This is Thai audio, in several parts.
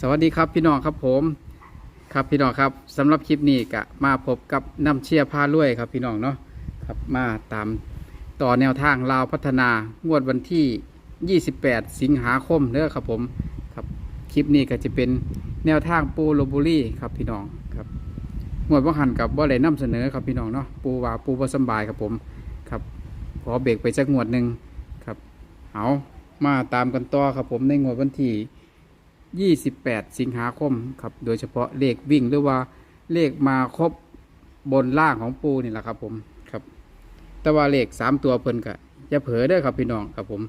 สวัสดีครับพี่น้องครับผมครับพี่น้องครับสำหรับคลิปนี้ก็มาพบกับน้ำเชียร์ผ้าลุ่ยครับพี่น้องเนาะครับมาตามต่อแนวทางลาวพัฒนางวดวันที่ 28 สิงหาคมเด้อครับผมครับคลิปนี้ก็จะเป็นแนวทางปูโรบุรีครับพี่น้องครับงวดว่าหันกับว่าอะได้นำเสนอครับพี่น้องเนาะปูว่าปูบ่สบายครับผมครับขอเบรกไปสักงวดหนึ่งครับเอามาตามกันต่อครับผมในงวดวันที่ 28 สิงหาคมครับ โดยเฉพาะเลขวิ่งหรือว่าเลขมาครบบนล่างของปูนี่แหละครับผมครับ แต่ว่าเลขสามตัวเพิ่นกะอย่าเผลอเด้ครับพี่น้องครับผม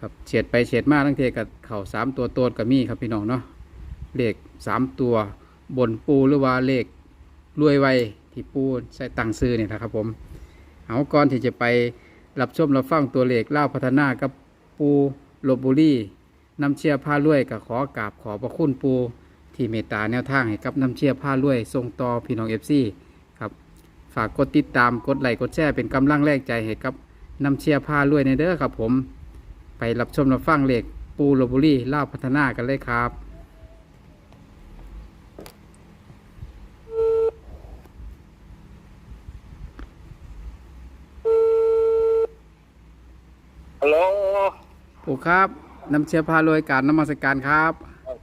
ครับเฉียดไปเฉียดมาทั้งเทกับเข่าสามตัวโตดกับมีครับพี่น้องเนาะเลขสามตัวบนปูหรือว่าเลขรวยไวที่ปูใส่ตังซื้อเนี่แหละครับผมเอาก่อนที่จะไปรับชมรับฟังตัวเลขเล่าพัฒนากับปูลบบุรี น้ำเชี่ยผ้ารวยกับขอกราบขอบพระคุณปูที่เมตตาแนวทางให้กับน้ำเชี่ยผ้ารวยส่งต่อพี่น้องเอฟซีครับฝากกดติดตามกดไลค์กดแชร์เป็นกำลังแรงใจให้กับน้ำเชียร์ผ้าลวยในเด้อครับผม ไปรับชมรับฟังเลขปูโรบุรีล่าวพัฒนากันเลยครับฮัลโหลปูครับ น้ำเชียร์ผ้ารวยการน้ำมัสการครับ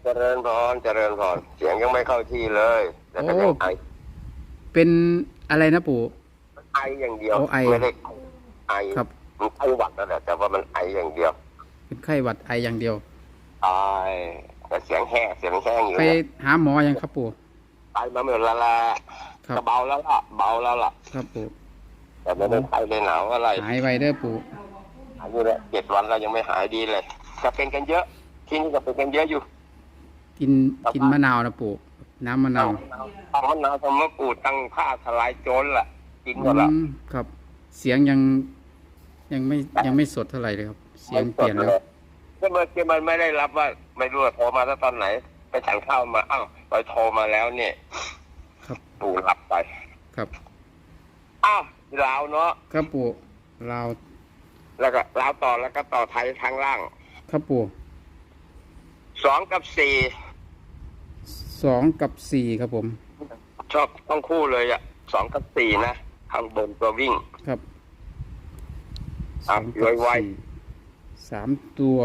เจริญพรเจริญพรเสียงยังไม่เข้าที่เลยแต่ก็ยังไอเป็นอะไรนะปู่ไออย่างเดียวโอ้ไอไม่ได้ไอครับมันไอหวัดนั่นแหละแต่ว่ามันไออย่างเดียว เป็นไข้หวัดไออย่างเดียวไอแต่เสียงแห้งเสียงแห้งอยู่ไปเนี่ยหาหมอยังครับปู่ไอมาเหมือนละละครับก็เบาแล้วล่ะเบาแล้วล่ะครับปู่แต่ไม่ได้ไอเลยหนาวอะไรหายไวเด้อปู่อายุเนี่ยเจ็ดวันเรายังไม่หายดีเลย จะเป็นกันเยอะ ที่นี่จะเป็นกันเยอะอยู่ กินกินมะนาวนะปู่น้ำมะนาวต้องมะนาวทำมะกรูดตั้งผ้าทลายโจรล่ะ กินหมอืดละมครับ เสียงยังยังไม่ยังไม่สดเท่าไหร่เลยครับ เสียงเปลี่ยนแล้วก็เมื่อกี้มันไม่ได้รับว่า ไม่รู้ว่าโทรมาตั้งตอนไหน ไปฉันข้าวมาอ้าวไปโทรมาแล้วเนี่ย ครับปู่หลับไป ครับอ้าวลาวเนาะครับปู่ลาวแล้วก็ลาวต่อแล้วก็ต่อไทยทางล่าง ครับปู่สองกับสี่สองกับสี่ครับผม ชอบต้องคู่เลยอะสองกับสี่นะข้างบนตัววิ่งครับอะสองกับไวสี่สามตัว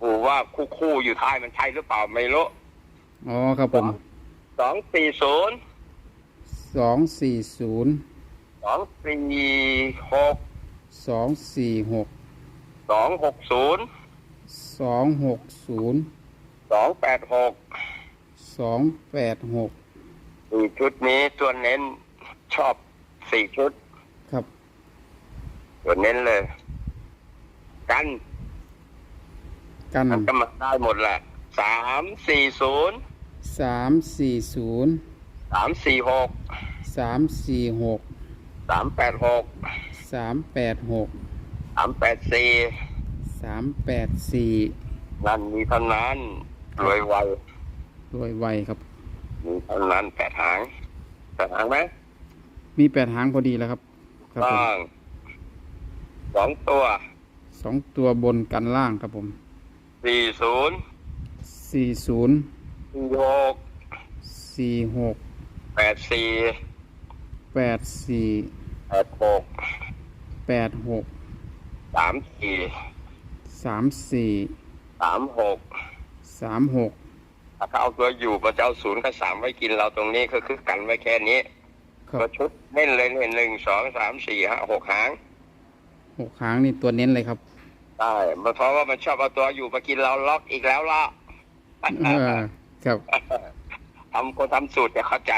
ปู่ว่าคู่คู่ๆอยู่ท้ายมันใช่หรือเปล่าไม่รู้อ๋อครับผมสองสี่ศูนย์สองสี่ศูนย์สองสี่หกสองสี่หกสองหกศูนย์ สองหกศูนย์สองแปดหกสองแปดหกสี่ชุดนี้ตัวเน้นชอบสี่ชุดครับ ตัวเน้นเลย กันกันมันก็มาได้หมดแหละสามสี่ศูนย์สามสี่ศูนย์สามสี่หกสามสี่หกสามแปดหกสามแปดหกสามแปดสี่ สามแปดสี่นั่นมีเท่านั้นรวยไวรวยไวครับ มีเท่านั้นแปดหางแปดหางไหมมีแปดหางพอดีแล้วครับ ครับผมบ้างสองตัวสองตัวบนกันล่างครับผมสี่ศูนย์สี่ศูนย์สี่หกสี่หกแปดสี่แปดสี่แปดหกแปดหกสามสี่ สามสี่สามหกสามหกถ้าเขาเอาตัวอยู่ก็จะเอาศูนย์กับสามไว้กินเราตรงนี้ก็คือกันไว้แค่นี้ครัก็บชุดเล่นเลยเนี่ยหนึ่งสองสามสี่ห้าหกหางหกหางนี่ตัวเน้นเลยครับได้เพราะว่ามันชอบเอาตัวอยู่มากินเราล็อกอีกแล้วล่ะเออครับทำคนทำสูตรจะเข้าใจ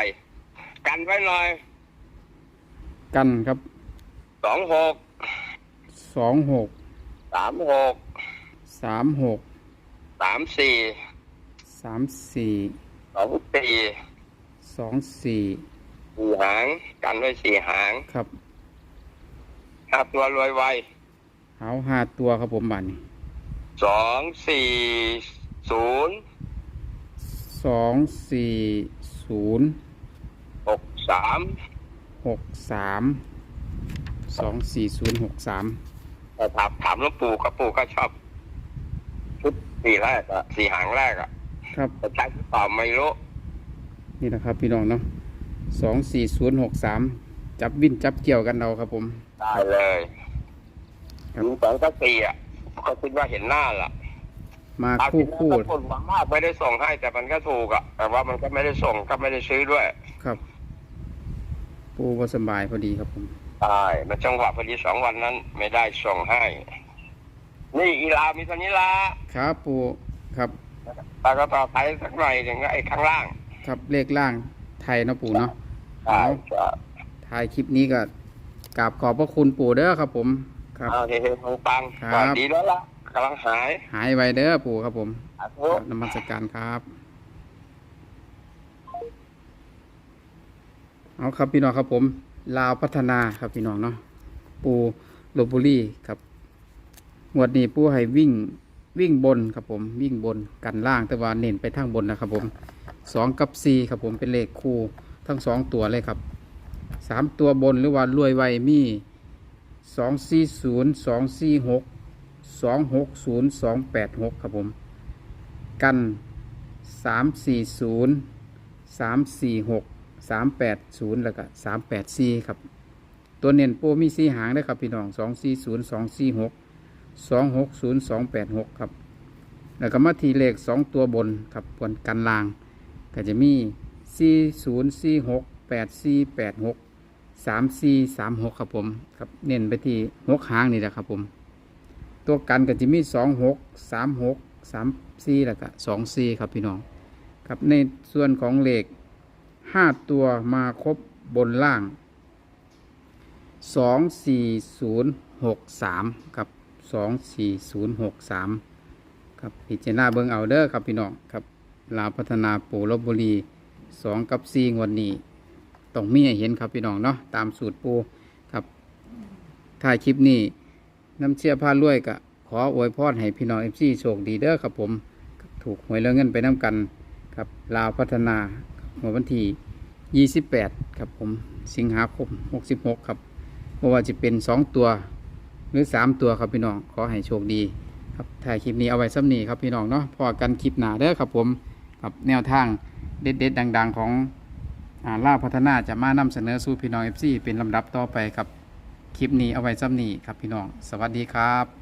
กันไว้หน่อย กันครับสองหกสองหก สามหกสามหกสามสี่สามสี่สองสี่สองสี่สี่หาง กันไว้สี่หางครับถ้าตัวรวยไวเอาห้าตัวครับผมบัตรนี่สองสี่ศูนย์สองสี่ศูนย์หกสามหกสามสองสี่ศูนย์หกสาม แต่ถามถามหลวงปู่ครับปู่ก็ชอบชุดสี่แรกอะสี่หางแรกอะครับจะใช้หรือเปล่าไม่รู้นี่นะครับ พี่น้องเนาะสองสี่ศูนย์หกสามจับวินจับเกี่ยวกันเอาครับผม ได้เลยครับลุงแสงก็ตีอะก็คิดว่าเห็นหน้าล่ะมาเอาคู่จริงๆคู่แล้วก็คนหวังมากไม่ได้ส่งให้ แต่มันก็ถูกอะแต่ว่ามันก็ไม่ได้ส่งก็ไม่ได้ซื้อด้วย ครับ ปูว่าสบายพอดีครับผม ใช่มันจังหวะพอดีสองวันนั้น ไม่ได้ส่งให้ นี่อีลามีตัวนี้ละครับปูครับตาก็ต่อไปสักหน่อยหนึ่งไอ้ข้างล่าง ครับเลขล่างไทยเนาะปูเนาะใช่จะถ่ายคลิปนี้ก็กราบขอบพระคุณปู่เด้อครับ ผมครับเอาเฮงๆปังครัๆบก็ดีแล้วล่ะกำลังหาย หายไวเด้อปู่ครับผมอาคทุรับนมัสการครับเอาครับพี่น้องครับผม ลาวพัฒนาครับพี่น้องเนาะปูลบบุรีครับงวดนี้ปูให้วิ่งวิ่งบนครับผมวิ่งบนกันล่างแต่ว่าเน้นไปทางบนนะครับผมสองกับสี่ครับผมเป็นเลขคู่ทั้งสองตัวเลยครับสามตัวบนหรือว่ารวยไวมีสองสี่ศูนย์สองสี่หกสองหกศูนย์สองแปดหกครับผมกันสามสี่ศูนย์สามสี่หก สามแปดศูนย์แล้วก็สามแปดสี่ครับ ตัวเน้นโปรมีสีหางได้ครับพี่น้องสองสี่ศูนย์สองสี่หกสองหกศูนย์สองแปดหกครับ แล้วก็มาทีเลขสองตัวบนครับบนกันลาง ก็จะมีสี่ศูนย์สี่หกแปดสี่แปดหกสามสี่สามหกครับผมครับเน้นไปที่หกหางนี่แหละครับผม ตัวกันก็จะมีสองหกสามหกสามสี่แล้วก็สองสี่ครับพี่น้อง ครับในส่วนของเลข ห้าตัวมาครบบนล่างสองสี่ศูนย์หกสามกับสองสี่ศูนย์หกสามครับพิจารณาเบิ้งเอาเด้อครับพี่น้องครับลาพัฒนาปูลบบุรีสองกับสี่งวดนี้ต้องมีให้เห็นครับพี่น้องเนาะตามสูตรปูครับถ่ายคลิปนี้น้ำเชื่อผ้ารวยกะขออวยพรให้พี่น้องเอฟซีโชคดีเด้อครับผม ถูกหวยแล้วเงินไปน้ำกันครับลาวพัฒนา เมื่อวันที่ 28 ครับผม สิงหาคม 66 ครับไม่ว่าจะเป็นสองตัว หรือสามตัวครับพี่น้อง ขอให้โชคดี ครับ ถ่ายคลิปนี้เอาไว้ซ้ำนี้ครับพี่น้องเนาะ พอกันคลิปหนาเด้อครับผมกับแนวทางเด็ดๆดัง ๆ ของอ่าล่าพัฒนาจะมานำเสนอสู่พี่น้องเอฟซีเป็นลำดับต่อไปครับ คลิปนี้เอาไว้ซ้ำนี้ครับพี่น้อง สวัสดีครับ